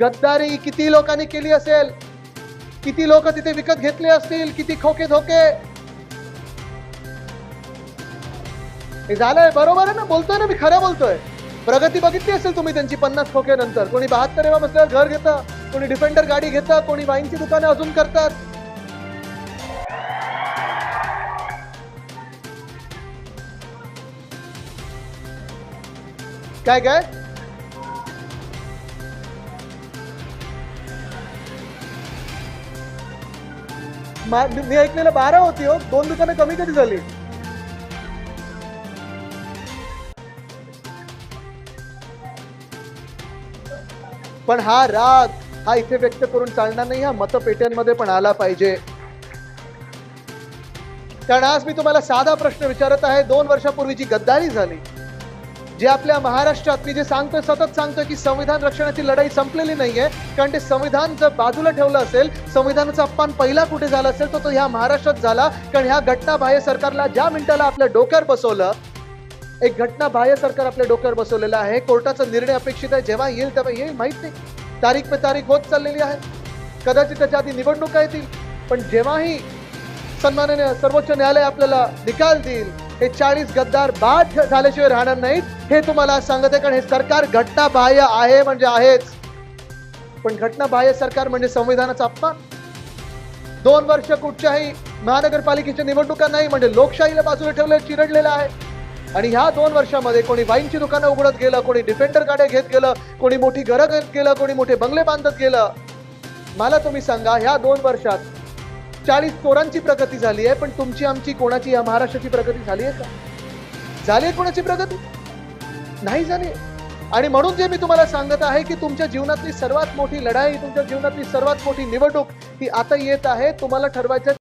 गद्दारी किती लोकांनी केली असेल? किती लोक तिथे विकत घेतले असतील? किती खोके धोके? हे झालंय बरोबर आहे ना? बोलतोय ना मी खरं बोलतोय. प्रगती बघितली असेल तुम्ही त्यांची पन्नास खोके नंतर. कोणी बहात्तर एव्हा बसल्यावर घर घेतं कोणी डिफेंडर गाडी घेतं कोणी वाईनची दुकानं अजून करतात. काय काय? मा- मी मी ऐकलेलं बारा होती हो. दोन दुकानं कमी कधी झाली? पण हा राग हा इथे व्यक्त करून चालणार नाही हा मतपेट्यांमध्ये पण आला पाहिजे. कारण आज मी तुम्हाला साधा प्रश्न विचारत आहे. दोन वर्षापूर्वी जी गद्दारी झाली. जे आपल्या महाराष्ट्रात मी जे सांगतोय सतत सांगतोय की संविधान रक्षणाची लढाई संपलेली नाहीये कारण ते संविधान जर बाजूला ठेवलं असेल संविधानाचा अपमान पहिला कुठे झाला असेल तर तो ह्या महाराष्ट्रात झाला. कारण ह्या घटना बाह्य सरकारला ज्या मिनिटाला आपल्या डोक्यावर बसवलं एक घटना बाह्य सरकार आपल्या डोक्यावर बसवलेलं आहे. कोर्टाचा निर्णय अपेक्षित आहे जेव्हा येईल तेव्हा येईल माहीत नाही. तारीख पे तारीख होत चाललेली आहे. कदाचित त्याच्या आधी निवडणुका येतील पण जेव्हाही सन्मानाने सर्वोच्च न्यायालय आपल्याला निकाल देईल हे चाळीस गद्दार बाद झाल्याशिवाय राहणार नाहीत हे तुम्हाला सांगत आहे कारण हे सरकार घटना बाह्य आहे म्हणजे आहेच. पण घटना बाह्य सरकार म्हणजे संविधानाचा अपमान दोन वर्ष कुठच्याही महानगरपालिकेच्या निवडणुका नाही म्हणजे लोकशाहीला बाजूला ठेवलं चिरडलेलं आहे. आणि ह्या दोन वर्षामध्ये कोणी वाईनची दुकानं उघडत गेलं कोणी डिफेंडर गाड्या घेत गेलं कोणी मोठी घरं घेत गेलं कोणी मोठे बंगले बांधत गेलं. मला तुम्ही सांगा ह्या दोन वर्षात चाळीस चोरांची प्रगती झाली आहे पण तुमची आमची कोणाची या महाराष्ट्राची प्रगती झाली आहे का? झाली आहे कोणाची प्रगती? नाही झाली आणि म्हणून जे मी तुम्हाला सांगत आहे की तुमच्या जीवनातली सर्वात मोठी लढाई तुमच्या जीवनातली सर्वात मोठी निवडणूक ही आता येत आहे. तुम्हाला ठरवायचं